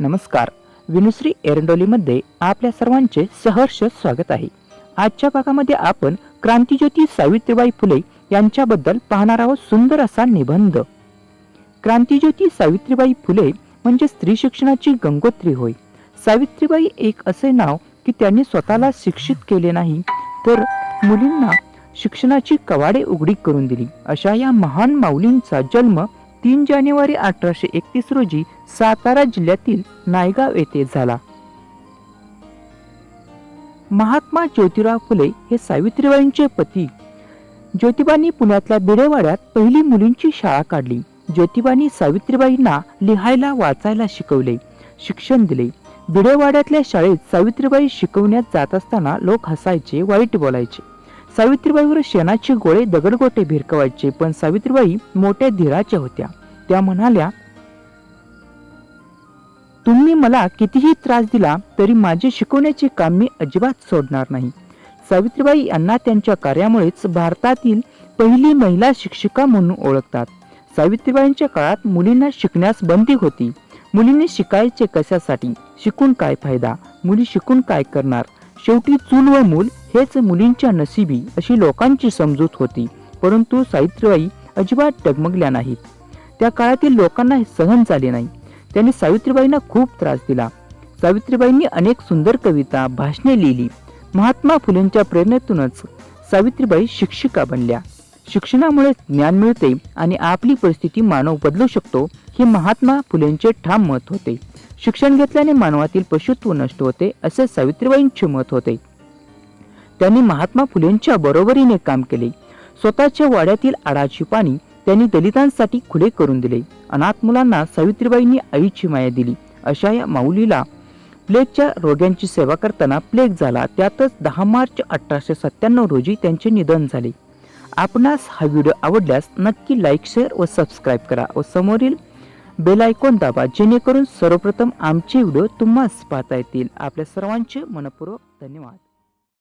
नमस्कार. विनुश्री एरंडोलीमध्ये आपल्या सर्वांचे सहर्ष स्वागत आहे. आजच्या भागामध्ये आपण क्रांतिज्योती सावित्रीबाई फुले यांच्याबद्दल पाहणार आहोत सुंदर असा निबंध. क्रांतिज्योती सावित्रीबाई फुले म्हणजे स्त्री शिक्षणाची गंगोत्री होय. सावित्रीबाई एक असे नाव की त्यांनी स्वतःला शिक्षित केले नाही तर मुलींना शिक्षणाची कवाडे उघडी करून दिली. अशा या महान माऊलींचा जन्म तीन जानेवारी अठराशे एकतीस रोजी सातारा जिल्ह्यातील नायगाव येथे झाला. महात्मा ज्योतिराव फुले हे सावित्रीबाईंचे पती. ज्योतिबांनी पुण्यातल्या बिडेवाड्यात पहिली मुलींची शाळा काढली. ज्योतिबांनी सावित्रीबाईंना लिहायला वाचायला शिकवले शिक्षण दिले. बिडेवाड्यातल्या शाळेत सावित्रीबाई शिकवण्यात जात असताना लोक हसायचे वाईट बोलायचे. सावित्रीबाईवर शेणाचे गोळे दगडगोटे भिरकवायचे पण सावित्रीबाई मोठ्या धीराच्या होत्या. त्या म्हणाल्या तुम्ही मला कितीही त्रास दिला तरी माझे शिकवण्याचे काम मी अजिबात सोडणार नाही. सावित्रीबाई यांना त्यांच्या कार्यामुळेच भारतातील पहिली महिला शिक्षिका म्हणून ओळखतात. सावित्रीबाईंच्या काळात मुलींना शिकण्यास बंदी होती. मुलींनी शिकायचे कशासाठी? शिकून काय फायदा? मुली शिकून काय करणार? शेवटी चूल व मूल हेच मुलींच्या नसिबी अशी लोकांची समजूत होती. परंतु सावित्रीबाई अजिबात डगमगल्या नाहीत. त्या काळातील लोकांना हे सहन झाले नाही. त्यांनी सावित्रीबाईंना खूप त्रास दिला. सावित्रीबाईंनी अनेक सुंदर कविता भाषणे लिहिली. महात्मा फुलेंच्या प्रेरणेतूनच सावित्रीबाई शिक्षिका बनल्या. शिक्षणामुळे ज्ञान मिळते आणि आपली परिस्थिती मानव बदलू शकतो हे महात्मा फुलेंचे ठाम मत होते. शिक्षण घेतल्याने मानवातील पशुत्व नष्ट होते असे सावित्रीबाईंचे मत होते. त्यांनी महात्मा फुलेंच्या बरोबरीने काम केले. स्वतःच्या वाड्यातील आडाची पाणी त्यांनी दलितांसाठी खुले करून दिले. अनाथ मुलांना सावित्रीबाईंनी आईची माया दिली. अशा या माऊलीला प्लेगच्या रोग्यांची सेवा करताना प्लेग झाला. त्यातच दहा मार्च अठराशे सत्त्याण्णव रोजी त्यांचे निधन झाले. आपणास हा व्हिडिओ आवडल्यास नक्की लाईक शेअर व सबस्क्राईब करा व समोरील बेल आयकॉन दाबा जेणेकरून सर्वप्रथम आमचे व्हिडिओ तुम्हाच पाहता येतील. आपल्या सर्वांचे मनपूर्वक धन्यवाद.